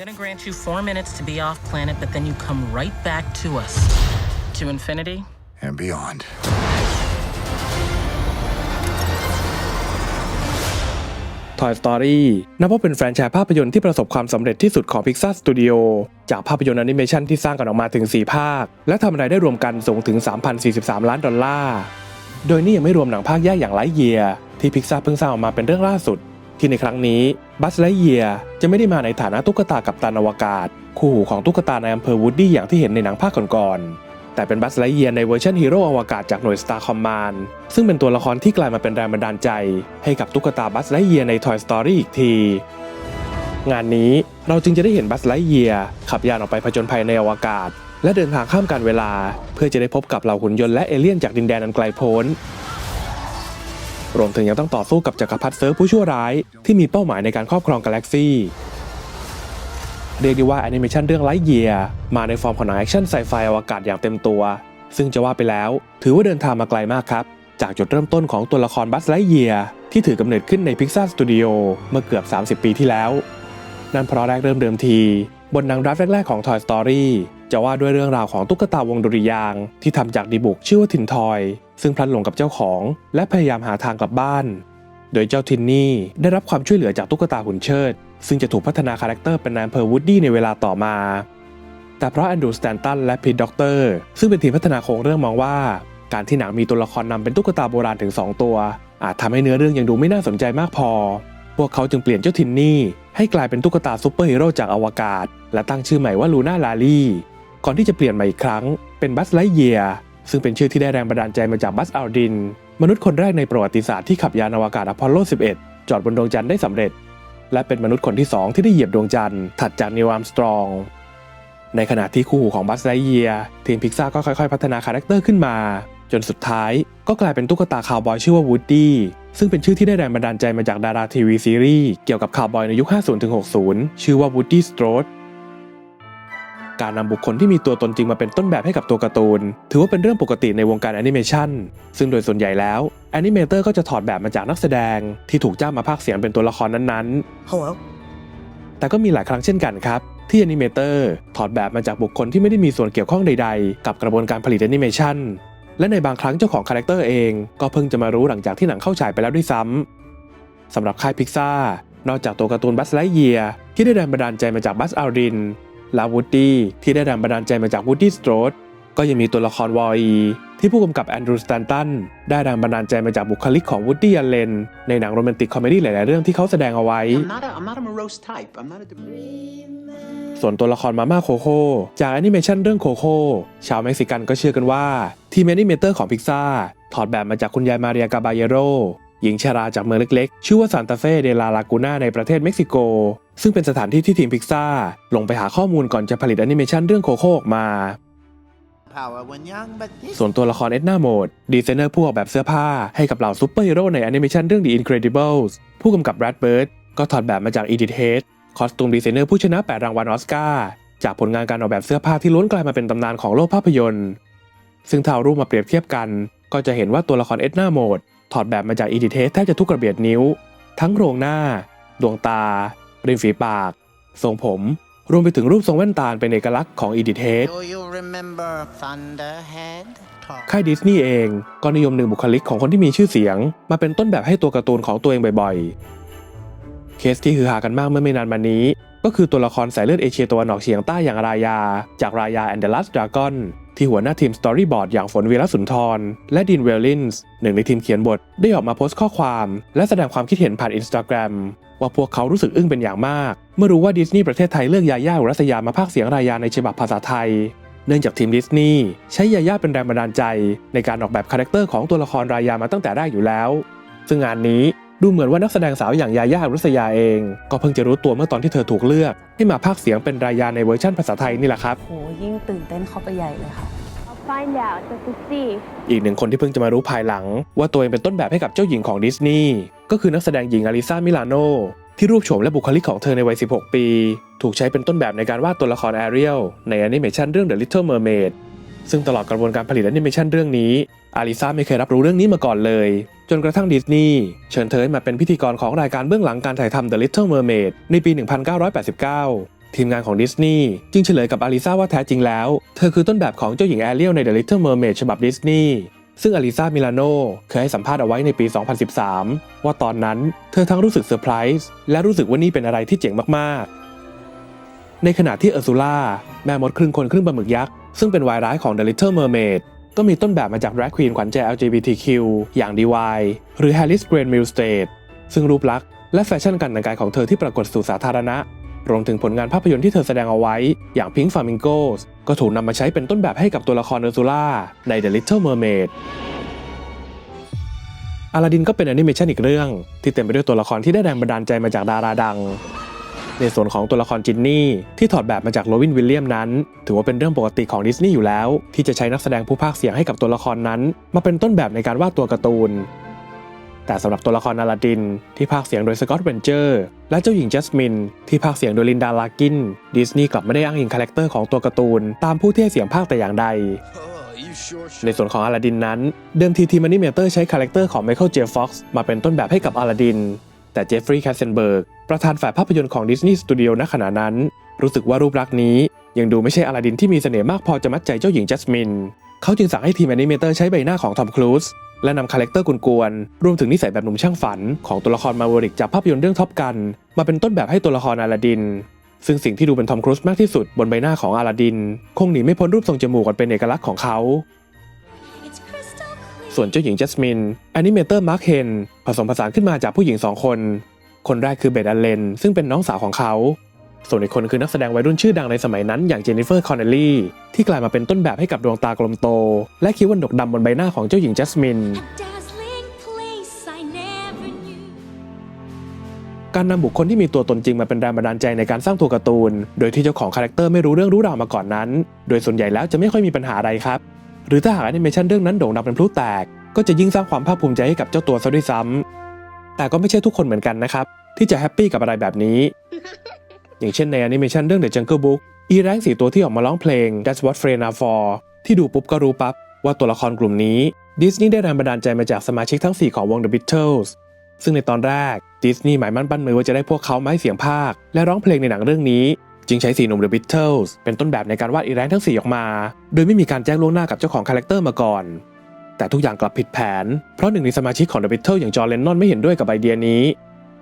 gonna grant you four minutes to be off planet, but then you come right back to us. To infinity and beyond. Toy Story นับว่าเป็นแฟรนไชส์ภาพยนตร์ที่ประสบความสำเร็จที่สุดของ Pixar Studio จากภาพยนตร์แอนิเมชันที่สร้างกันออกมาถึง 4 ภาค และทำรายได้รวมกันสูงถึง 3,043 ล้านดอลลาร์ โดยนี่ยังไม่รวมหนังภาคแยกอย่างไลท์เยียที่ Pixar เพิ่งสร้างออกมาเป็นเรื่องล่าสุด ที่ในครั้งนี้บัสไลเยียจะไม่ได้มาในฐานะตุ๊กตากับตันอวกาศ คู่หูของตุ๊กตาในอำเภอวูดดี้อย่างที่เห็นในหนังภาคก่อนๆแต่เป็นบัสไลเยียในเวอร์ชันฮีโร่อวกาศจากหน่วย Star Command ซึ่งเป็นตัวละครที่กลายมาเป็นแรงบันดาลใจ ให้กับตุ๊กตาบัสไลเยียใน Toy Story อีกที งานนี้เราจึงจะได้เห็นบัสไลเยียขับยานออกไปผจญภัยในอวกาศ และเดินทางข้ามการเวลา เพื่อจะได้พบกับเหล่าหุ่นยนต์และเอเลี่ยนจากดินแดนอันไกลโพ้น รวมถึงยังต้องต่อสู้กับจักรพรรดิเซิร์ฟผู้ชั่วร้าย ที่มีเป้าหมายในการครอบครองกาแล็กซี่เรียกได้ว่าแอนิเมชันเรื่องไลท์เยียมาในฟอร์มของหนังแอคชั่นไซไฟอวกาศอย่างเต็มตัว ซึ่งจะว่าไปแล้ว ถือว่าเดินทางมาไกลมากครับ จากจุดเริ่มต้นของตัวละครบัสไลท์เยียที่ถือกำเนิดขึ้นในพิกซาสตูดิโอเมื่อเกือบ 30 ปีที่แล้ว นั่นเพราะแรกเริ่มเดิมทีบนหนังราฟแรก ๆ ของ Toy Story จะว่าด้วยเรื่องราวของตุ๊กตาวงดุริยางที่ทำจากดีบุกชื่อว่าทินทอย ซึ่งพลัดหลงกับเจ้าของ และพยายามหาทางกลับบ้าน โดยเจ้าทินนี่ได้รับความช่วยเหลือจากตุ๊กตาหุ่นเชิด ซึ่งจะถูกพัฒนาคาแรคเตอร์เป็นนายอำเภอวูดดี้ในเวลาต่อมา แต่เพราะแอนดรูว์สแตนตันและพีทด็อกเตอร์ซึ่งเป็นทีมพัฒนาโครงเรื่องมองว่า การที่หนังมีตัวละครนำเป็นตุ๊กตาโบราณถึง 2 ตัว อาจทำให้เนื้อเรื่องยังดูไม่น่าสนใจมากพอ วกเขาจึงเปลี่ยนเจ้าทินนี่ ให้กลายเป็นตุ๊กตาซูเปอร์ฮีโร่จากอวกาศ และตั้งชื่อใหม่ว่าลูน่าลาลี่ ก่อนที่จะเปลี่ยนใหม่อีกครั้งเป็นบัสไลเยียซึ่งเป็นชื่อที่ได้แรงบันดาลใจมาจากบัสอัลดิน มนุษย์คนแรกในประวัติศาสตร์ที่ขับยานอวกาศอพอลโล 11 จอดบนดวงจันทร์ได้สำเร็จ และเป็นมนุษย์คนที่ 2 ที่ได้เหยียบดวงจันทร์ถัดจากนิวอัมสตรองในขณะที่คู่หูของบัสไลเยียทีมพิกซ่าก็ค่อยๆ พัฒนาคาแรคเตอร์ขึ้นมา จนสุดท้ายก็กลายเป็นตุ๊กตาคาวบอยชื่อว่าวูดดี้ซึ่งเป็นชื่อที่ได้แรงบันดาลใจมาจากดาราทีวีซีรีส์เกี่ยวกับคาวบอยในยุค 50-60 ชื่อว่าวูดดี้สโตรดการนำบุคคลที่มีตัวตนจริงมาเป็นต้นแบบให้กับตัวการ์ตูน ถือว่าเป็นเรื่องปกติในวงการแอนิเมชันซึ่งโดยส่วนใหญ่แล้วแอนิเมเตอร์ก็จะถอดแบบมาจากนักแสดง ที่ถูกจ้างมาพากย์เสียงเป็นตัวละครนั้นๆ Hello. แต่ก็มีหลายครั้งเช่นกันครับ ที่แอนิเมเตอร์ถอดแบบมาจากบุคคลที่ไม่ได้มีส่วนเกี่ยวข้องใด ๆ กับกระบวนการผลิตแอนิเมชัน และในบางครั้งเจ้าของคาแรคเตอร์เองก็เพิ่งจะมารู้หลังจากที่หนังเข้าฉายไปแล้วด้วยซ้ำสำหรับค่ายพิกซ่านอกจากตัวการ์ตูนบัสไลเยียที่ได้แรงบันดาลใจมาจากบัสอัลดินและวูดดี้ที่ได้แรงบันดาลใจมาจากวูดดี้สโตรดก็ยังมีตัวละครวอลีที่ผู้กำกับแอนดรูสแตนตันได้แรงบันดาลใจมาจากบุคลิกของวูดดี้อัลเลนในหนังโรแมนติกคอมเมดี้หลาย ๆ เรื่องที่เขาแสดงเอาไว้ ส่วนตัวละครมาม่าโคโค่จากแอนิเมชันเรื่องโคโค่ชาวเม็กซิกันก็เชื่อกันว่า ทีมแอนิเมเตอร์ของพิกซ่าถอดแบบมาจากคุณยายมาเรียกาบาเยโรหญิงชราจากเมืองเล็กๆ ชื่อว่าซานตาเฟเดลาลากูนาในประเทศเม็กซิโก ซึ่งเป็นสถานที่ที่ทีมพิกซ่าลงไปหาข้อมูลก่อนจะผลิตแอนิเมชันเรื่องโคโค่ออกมา Power when young, but ส่วนตัวละครเอ็ดนาโมดดีไซเนอร์ผู้ออกแบบเสื้อผ้าให้กับเหล่าซูเปอร์ฮีโร่ในแอนิเมชันเรื่อง The Incredibles ผู้กำกับแรดเบิร์ดก็ถอดแบบมาจาก Edith Head คอสตูมดีไซเนอร์ผู้ชนะ 8 รางวัลออสการ์จากผลงานการออกแบบเสื้อผ้าที่ล้วนกลายมาเป็นตำนานของโลกภาพยนตร์ ซึ่งถ้าเอารูปมาเปรียบเทียบกัน ก็จะเห็นว่าตัวละครเอ็ดนาโหมดถอดแบบมาจาก Edith Head แทบจะทุกกระเบียดนิ้ว ทั้งโครงหน้า ดวงตา ริมฝีปาก ทรงผม รวมไปถึงรูปทรงแว่นตาเป็นเอกลักษณ์ของ Edith Head Do you remember Thunderhead? Talk. ค่ายดิสนีย์เองก็นิยมหนึ่งบุคลิกของคนที่มีชื่อเสียง มาเป็นต้นแบบให้ตัวการ์ตูนของตัวเองบ่อยๆ เคสที่ฮือฮากันมากเมื่อไม่นานมานี้ ก็คือตัวละครสายเลือดเอเชียตะวันออกเฉียงใต้อย่างรายา จากรายาแอนเดลัสดราก้อนที่หัวหน้าทีมสตอรี่บอร์ดอย่างฝนวีรสุนทร และดินเวลลินส์หนึ่งในทีมเขียนบทได้ออกมาโพสต์ข้อความ และแสดงความคิดเห็นผ่านอินสตาแกรมว่าพวกเขารู้สึกอึ้งเป็นอย่างมาก เมื่อรู้ว่าดิสนีย์ประเทศไทยเลือกยาย่าอุรัสยามาพากเสียงรายาในฉบับภาษาไทย เนื่องจากทีมดิสนีย์ใช้ยาย่าเป็นแรงบันดาลใจ ในการออกแบบคาแรคเตอร์ของตัวละครรายามาตั้งแต่แรกอยู่แล้ว ซึ่งงานนี้ ดูเหมือนว่านักแสดงสาวอย่างยาย่าอุรัสยาเอง ก็เพิ่งจะรู้ตัวเมื่อตอนที่เธอถูกเลือก ให้มาพากย์เสียงเป็นรายาในเวอร์ชันภาษาไทยนี่แหละครับ โหยิ่งตื่นเต้นเข้าไปใหญ่เลยค่ะ I'll find out just to see. อีกหนึ่งคนที่เพิ่งจะมารู้ภายหลัง ว่าตัวเองเป็นต้นแบบให้กับเจ้าหญิงของดิสนีย์ก็คือนักแสดงหญิงอลิซามิลาโนที่รูปโฉมและบุคลิกของเธอในวัย 16 ปี ถูกใช้เป็นต้นแบบในการวาดตัวละครแอเรียลในแอนิเมชันเรื่อง The Little Mermaid ซึ่งตลอดกระบวนการผลิตแอนิเมชันเรื่องนี้อาริซาไม่เคยรับรู้เรื่องนี้มาก่อนเลย จนกระทั่งดิสนีย์เชิญเธอให้มาเป็นพิธีกรของรายการเบื้องหลังการถ่ายทำ The Little Mermaid ในปี 1989 ทีมงานของดิสนีย์จึงเฉลยกับอลิซาว่าแท้จริงแล้ว เธอคือต้นแบบของเจ้าหญิงแอเรียลใน The Little Mermaid ฉบับดิสนีย์ซึ่งอลิซามิลาโนเคยให้สัมภาษณ์เอาไว้ในปี 2013 ว่าตอนนั้นเธอทั้งรู้สึกเซอร์ไพรส์และรู้สึกว่านี่เป็นอะไรที่เจ๋งมากๆ ในขณะที่เออร์ซูล่าแม่มดครึ่งคนครึ่งปลาหมึกยักษ์ซึ่งเป็นวายร้ายของ The Little Mermaid ก็มีต้นแบบมาจาก drag queen ขวัญใจ LGBTQ อย่าง DY หรือ Harris g r a n m i l s t a t e ซึ่งรูปลักษณ์และแฟชั่นการแต่งกายของเธอที่ปรากฏสู่สาธารณะ รวมถึงผลงานภาพยนตร์ที่เธอแสดงเอาไว้ อย่าง Pink Flamingos ก็ถูกนำมาใช้เป็นต้นแบบให้กับตัวละครเออร์ซูล่าใน The Little Mermaid อลาดินก็เป็นแอนิเมชันอีกเรื่อง ที่เต็มไปด้วยตัวละครที่ได้แรงบันดาลใจมาจากดาราดัง ในส่วนของตัวละครจินนี่ที่ถอดแบบมาจากโรวินวิลเลียมนั้น ถือว่าเป็นเรื่องปกติของดิสนีย์อยู่แล้ว ที่จะใช้นักแสดงผู้พากเสียงให้กับตัวละครนั้น มาเป็นต้นแบบในการวาดตัวการ์ตูน แต่สำหรับตัวละครอลาดิน ที่พากเสียงโดยสกอตต์เวนเจอร์และเจ้าหญิงจัสมิน ที่พากเสียงโดยลินดาลากินดิสนีย์กลับไม่ได้อ้างอิงคาแรคเตอร์ของตัวการ์ตูนตามผู้ที่ให้เสียงพากแต่อย่างใดในส่วนของอลาดินนั้น เดิมทีทีมอนิเมเตอร์ใช้คาแรคเตอร์ของไมเคิลเจฟฟ็อกซ์มาเป็นต้นแบบให้กับอลาดิน แต่เจฟฟรีย์แคสเซนเบิร์กประธานฝ่ายภาพยนตร์ของดิสนีย์สตูดิโอณขณะนั้น รู้สึกว่ารูปลักษณ์นี้ ยังดูไม่ใช่อลาดินที่มีเสน่ห์มากพอจะมัดใจเจ้าหญิงจัสมิน เขาจึงสั่งให้ทีมแอนิเมเตอร์ใช้ใบหน้าของทอมครูซและนำคาแรคเตอร์กวนๆรวมถึงนิสัยแบบหนุ่มช่างฝัน ของตัวละครมาเวริกจากภาพยนตร์เรื่องท็อปกัน มาเป็นต้นแบบให้ตัวละครอลาดิน ซึ่งสิ่งที่ดูเป็นทอมครูซมากที่สุดบนใบหน้าของอลาดิน คงหนีไม่พ้นรูปทรงจมูกอันเป็นเอกลักษณ์ของเขา ส่วนเจ้าหญิงจัสมินแอนิเมเตอร์มาร์คเฮนผสมผสานขึ้นมาจากผู้หญิงสองคน คนแรกคือเบดอัลเลน ซึ่งเป็นน้องสาวของเขา ส่วนอีกคนคือนักแสดงวัยรุ่นชื่อดังในสมัยนั้นอย่างเจนนิเฟอร์คอนเนลลี่ที่กลายมาเป็นต้นแบบให้กับดวงตากลมโต และคิ้ววันดกดำบนใบหน้าของเจ้าหญิงจัสมิน dazzling place I never knew. การนำบุคคลที่มีตัวตนจริงมาเป็นแรงบันดาลใจในการสร้างตัวการ์ตูน โดยที่เจ้าของคาแรคเตอร์ไม่รู้เรื่องรู้ราวมาก่อนนั้น โดยส่วนใหญ่แล้วจะไม่ค่อยมีปัญหาอะไรครับ หรือถ้าหากแอนิเมชันเรื่องนั้นโด่งดังเป็นพลุแตก ก็จะยิ่งสร้างความภาคภูมิใจให้กับเจ้าตัวซะด้วยซ้ำแต่ก็ไม่ใช่ทุกคนเหมือนกันนะครับ ที่จะแฮปปี้กับอะไรแบบนี้ อย่างเช่นในแอนิเมชันเรื่อง The Jungle Book อีแรงสีตัวที่ออกมาร้องเพลง That's What Friends Are For ที่ดูปุ๊บก็รู้ปั๊บว่าตัวละครกลุ่มนี้ดิสนีย์ได้แรงบันดาลใจมาจากสมาชิกทั้ง 4 ของวง The Beatles ซึ่งในตอนแรกดิสนีย์หมายมั่นปั้นมือว่าจะได้พวกเขามาให้เสียงภาคและร้องเพลงในหนังเรื่องนี้ จึงใช้สีหนุ่ม The Beatles เป็นต้นแบบในการวาดอีแรงทั้ง 4 ออกมา โดยไม่มีการแจ้งล่วงหน้ากับเจ้าของคาแรคเตอร์มาก่อน แต่ทุกอย่างกลับผิดแผน เพราะหนึ่งในสมาชิกของ The Beatles อย่างจอร์เลนนอนไม่เห็นด้วยกับไอเดียนี้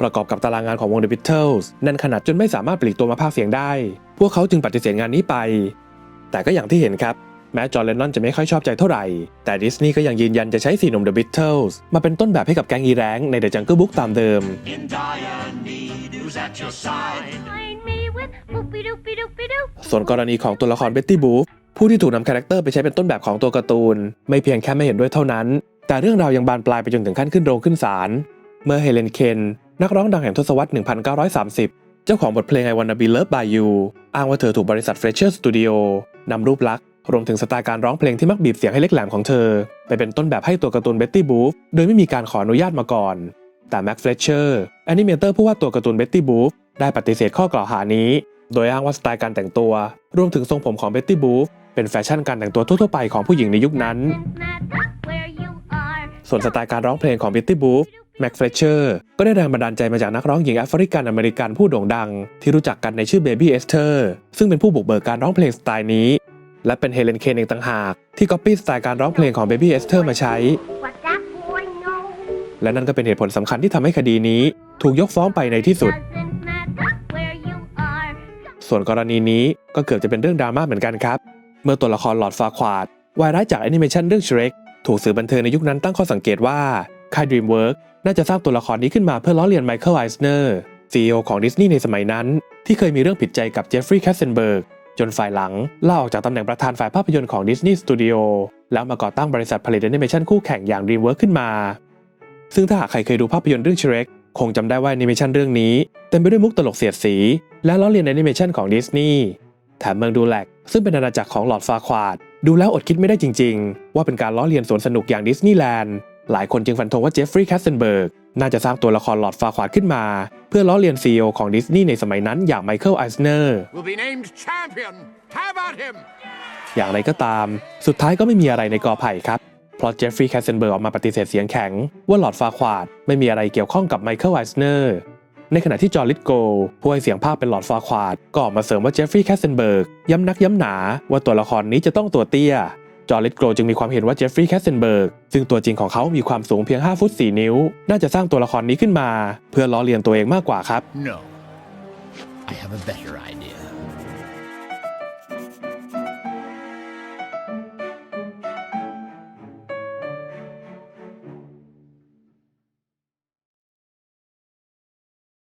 ประกอบกับตารางงานของวง The Beatles แน่นขนาดจนไม่สามารถปลีกตัวมาพากเสียงได้ พวกเขาจึงปฏิเสธงานนี้ไป แต่ก็อย่างที่เห็นครับแม้จอร์เลนนอนจะไม่ค่อยชอบใจเท่าไหร่ แต่ดิสนีย์ก็ยังยืนยันจะใช้สีหนุ่ม The Beatles มาเป็นต้นแบบให้กับแกงอีแรงใน The Jungle Book ตามเดิม in dire need, who's at your side? ส่วนกรณีของตัวละครเบ็ตตี้บูฟผู้ที่ถูกนำคาแรคเตอร์ไปใช้เป็นต้นแบบของตัวการ์ตูน ไม่เพียงแค่ไม่เห็นด้วยเท่านั้น แต่เรื่องราวยังบานปลายไปจนถึงขั้นขึ้นโรงขึ้นศาลเมื่อเฮเลนเคนนักร้องดังแห่งทศวรรษ 1930 เจ้าของบทเพลง I Wanna Be Loved by You อ้างว่าเธอถูกบริษัท Fletcher Studio นำรูปลักษณ์รวมถึงสไตล์การร้องเพลงที่มักบีบเสียงให้เล็กแหลมของเธอ ไปเป็นต้นแบบให้ตัวการ์ตูนเบ็ตตี้บูฟโดยไม่มีการขออนุญาตมาก่อน แต่แม็กเฟลเชอร์แอนิเมเตอร์ผู้วาดตัวการ์ตูนเบ็ตตี้บูฟได้ปฏิเสธข้อกล่าวหานี้ โดยอ้างว่าสไตล์การแต่งตัว รวมถึงทรงผมของเบ็ตตี้บูฟเป็นแฟชั่นการแต่งตัวทั่วๆไปของผู้หญิงในยุคนั้น ส่วนสไตล์การร้องเพลงของ Betty Boop แม็กเฟลเชอร์ก็ได้แรงบันดาลใจมาจากนักร้องหญิงแอฟริกันอเมริกันผู้โด่งดัง ที่รู้จักกันในชื่อ Baby Esther ซึ่งเป็นผู้บุกเบิกการร้องเพลงสไตล์นี้ และเป็นเฮเลนเคนเองต่างหาก ที่ก๊อปปี้สไตล์การร้องเพลงของ Baby Esther มาใช้ และนั่นก็เป็นเหตุผลสำคัญที่ทำให้คดีนี้ ถูกยกฟ้องไปในที่สุด ส่วนกรณีนี้ก็เกือบจะเป็นเรื่องดราม่าเหมือนกันครับ เมื่อตัวละครหลอดฟาควาดวายร้ายจากแอนิเมชันเรื่อง Shrek ถูกสื่อบันเทิงในยุคนั้นตั้งข้อสังเกตว่าค่าย DreamWorks น่าจะสร้างตัวละครนี้ขึ้นมาเพื่อล้อเลียนไมเคิลไอส์เนอร์ CEO ของดิสนีย์ในสมัยนั้น ที่เคยมีเรื่องผิดใจกับเจฟฟรีย์แคสเซนเบิร์กจนฝ่ายหลังลาออกจากตำแหน่งประธานฝ่ายภาพยนตร์ของดิสนีย์สตูดิโอแล้วมาก่อตั้งบริษัทผลิตแอนิเมชันคู่แข่งอย่าง DreamWorks ขึ้นมา ซึ่งถ้าหากใครเคยดูภาพยนตร์เรื่อง Shrek คงจำได้ว่าแอนิเมชันเรื่องนี้เต็มไปด้วยมุกตลกเสียดสี และล้อเลียนแอนิเมชันของดิสนีย์แถมเมืองดูแลกซึ่งเป็นอาณาจักรของหลอดฟาควาด ดูแล้วอดคิดไม่ได้จริง ๆ ว่าเป็นการล้อเลียนสวนสนุกอย่างดิสนีย์แลนด์หลายคนจึงฟันธงว่าเจฟฟรีย์แคสเซนเบิร์กน่าจะสร้างตัวละครหลอดฟาควาดขึ้นมา เพื่อล้อเลียนซีอของดิสนีย์ในสมัยนั้นอย่างไมเคิลไอสเนอร์ Will be named champion. How about him? อย่างไรก็ตาม สุดท้ายก็ไม่มีอะไรในกอไผ่ครับ เพราะเจฟฟรีย์แคสเซนเบิร์กออกมาปฏิเสธเสียงแข็ง ว่าหลอดฟาควาดไม่มีอะไรเกี่ยวข้องกับไมเคิลไอสเนอร์ในขณะที่จอร์ลิตโกผู้ให้เสียงภาคเป็นหลอดฟาควาดก็ออกมาเสริมว่าเจฟฟรีย์แคสเซนเบิร์กย้ำนักย้ำหนาว่าตัวละครนี้จะต้องตัวเตี้ยจอร์ลิตโกจึงมีความเห็นว่าเจฟฟรีย์แคสเซนเบิร์กซึ่งตัวจริงของเขามีความสูงเพียง 5 ฟุต 4 นิ้ว น่าจะสร้างตัวละครนี้ขึ้นมา เพื่อล้อเลียนตัวเองมากกว่าครับ No. I have a better idea.